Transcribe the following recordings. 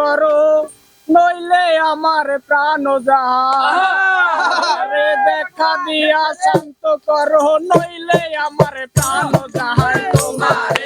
করো নইলে আমার প্রাণ যাহারে দেখা দিয়া শান্ত করো নইলে আমার প্রাণ যাহার তোমার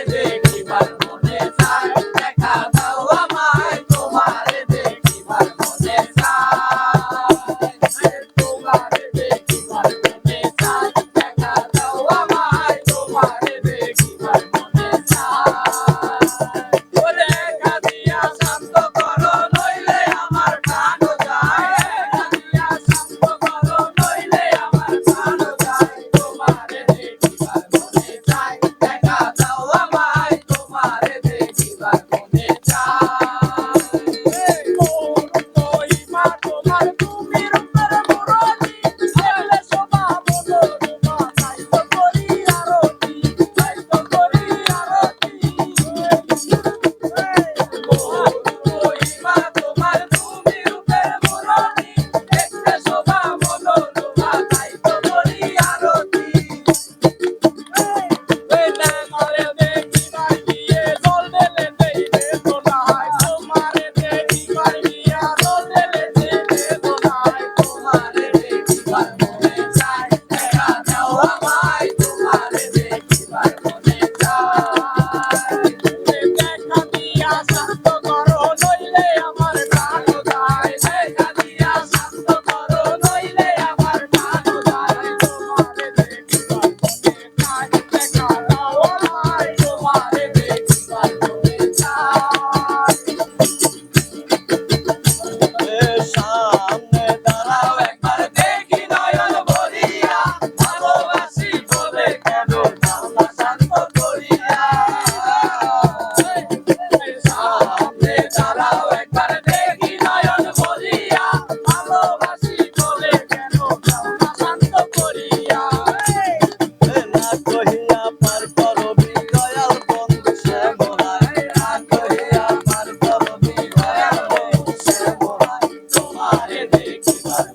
Take it, take.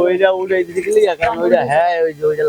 ওইটা উড়ে দেখলি এখন ওইটা হ্যাঁ ওই যে ওইটা